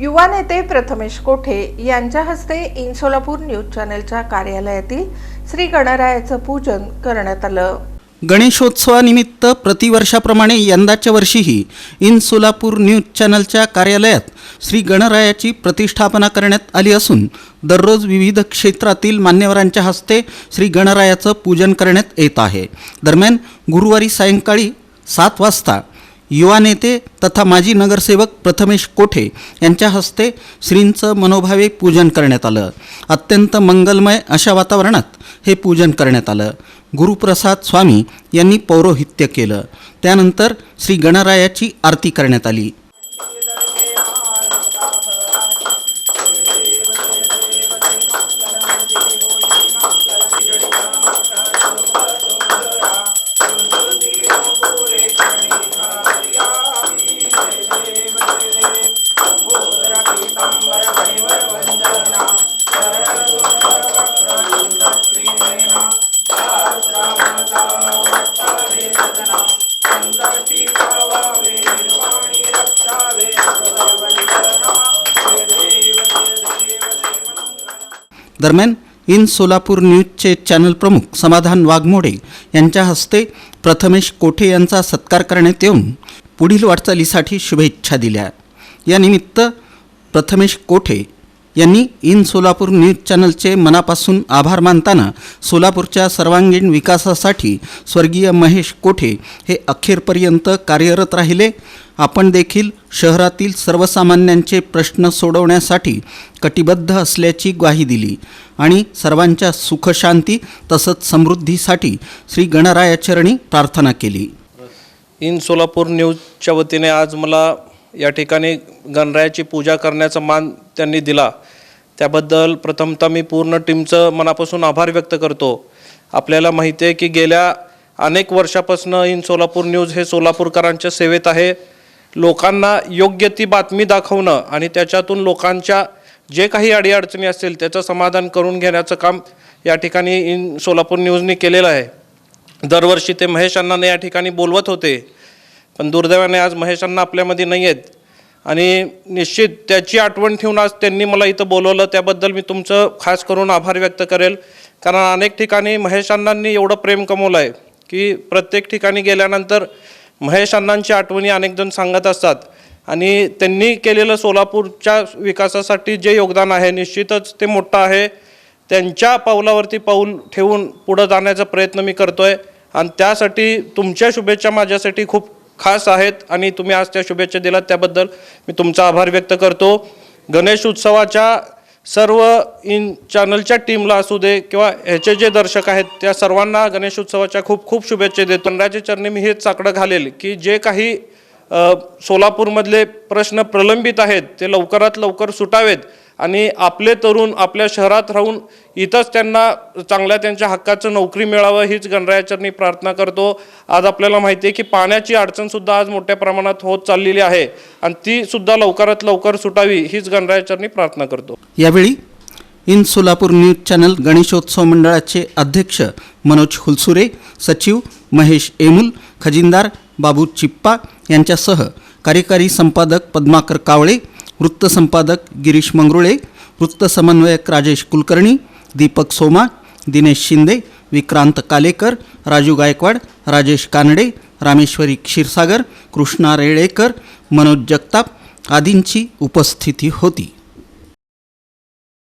युवा नेते प्रथमेश कोठे यांच्या हस्ते इन सोलापूर न्यूज चॅनलच्या कार्यालयातील श्री गणरायाचं पूजन करण्यात आलं. गणेशोत्सवानिमित्त प्रतिवर्षाप्रमाणे यंदाच्या वर्षीही इन सोलापूर न्यूज चॅनलच्या कार्यालयात श्री गणरायाची प्रतिष्ठापना करण्यात आली असून दररोज विविध क्षेत्रातील मान्यवरांच्या हस्ते श्री गणरायाचं पूजन करण्यात येत आहे. दरम्यान गुरुवारी सायंकाळी सात वाजता युवा नेते तथा माजी नगरसेवक प्रथमेश कोठे यांच्या हस्ते श्रींचं मनोभावे पूजन करण्यात आलं. अत्यंत मंगलमय अशा वातावरणात हे पूजन करण्यात आलं. गुरुप्रसाद स्वामी यांनी पौरोहित्य केलं. त्यानंतर श्री गणरायाची आरती करण्यात आली. दरम्यान इन सोलापूर न्यूजचे चॅनल प्रमुख समाधान वाघमोडे यांच्या हस्ते प्रथमेश कोठे यांचा सत्कार करण्यात येऊन पुढील वाटचालीसाठी शुभेच्छा दिल्या. यानिमित्त प्रथमेश कोठे यांनी इन सोलापूर न्यूज चॅनलचे मनापासून आभार मानताना सोलापूरच्या सर्वांगीण विकासासाठी स्वर्गीय महेश कोठे हे अखेरपर्यंत कार्यरत राहिले? आपण देखील शहरातील सर्वसामान्यांचे प्रश्न सोडवण्यासाठी कटिबद्ध असल्याची ग्वाही दिली आणि सर्वांच्या सुखशांती तसंच समृद्धीसाठी श्री गणरायाचरणी प्रार्थना केली. इन सोलापूर न्यूजच्या वतीने आज मला या ठिकाणी गणरायाची पूजा करण्याचा मान त्यांनी दिला. त्याबद्दल प्रथमतः मी पूर्ण टीमचं मनापासून आभार व्यक्त करतो. आपल्याला माहिती आहे की गेल्या अनेक वर्षापासून इन सोलापूर न्यूज हे सोलापूरकरांच्या सेवेत आहे. लोकांना योग्य ती बातमी दाखवणं आणि त्याच्यातून लोकांच्या जे काही अडीअडचणी असतील त्याचं समाधान करून घेण्याचं काम या ठिकाणी इन सोलापूर न्यूजने केलेलं आहे. दरवर्षी ते महेश अण्णांना या ठिकाणी बोलवत होते. पण दुर्दैवाने आज महेश आपल्यामध्ये नाही आहेत. आणि निश्चित त्याची आठवण ठेवून आज त्यांनी मला इथं बोलवलं त्याबद्दल मी तुमचं खास करून आभार व्यक्त करेल. कारण अनेक ठिकाणी महेश अण्णांनी एवढं प्रेम कमवलं आहे की प्रत्येक ठिकाणी गेल्यानंतर महेश अण्णांची आठवणी अनेक जण सांगत असतात. आणि त्यांनी केलेलं सोलापूरच्या विकासासाठी जे योगदान आहे निश्चितच ते मोठं आहे. त्यांच्या पावलावरती पाऊल ठेवून पुढं जाण्याचा प्रयत्न मी करतो आहे आणि त्यासाठी तुमच्या शुभेच्छा माझ्यासाठी खूप खास आहेत आणि तुम्ही आज त्या शुभेच्छा दिलात त्याबद्दल मी तुमचा आभार व्यक्त करतो. गणेश उत्सवाच्या सर्व इन चॅनलच्या टीमला असू दे किंवा ह्याचे जे दर्शक आहेत त्या सर्वांना गणेशोत्सवाच्या खूप खूप शुभेच्छा देतो. तंडाचे चरणी मी हेच चाकडं घालेल की जे काही सोलापूरमधले प्रश्न प्रलंबित आहेत ते लवकरात लवकर सुटावेत. आणि आपले तरुण आपल्या शहरात राहून इथंच त्यांना चांगल्या त्यांच्या हक्काचं नोकरी मिळावं हीच गणरायाचरणी प्रार्थना करतो. आज आपल्याला माहिती आहे की पाण्याची अडचणसुद्धा आज मोठ्या प्रमाणात होत चाललेली आहे आणि तीसुद्धा लवकरात लवकर सुटावी हीच गणरायाचरणी प्रार्थना करतो. यावेळी इन सोलापूर न्यूज चॅनल गणेशोत्सव मंडळाचे अध्यक्ष मनोज हुलसुरे सचिव महेश एमुल खजिनदार बाबू चिप्पा यांच्यासह कार्यकारी संपादक पद्माकर कावळे वृत्तसंपादक गिरीश मंगरुळे वृत्तसमन्वयक राजेश कुलकर्णी दीपक सोमा दिनेश शिंदे विक्रांत कालेकर राजू गायकवाड राजेश कानडे रामेश्वरी क्षीरसागर कृष्णा रेळेकर मनोज जगताप आदींची उपस्थिती होती.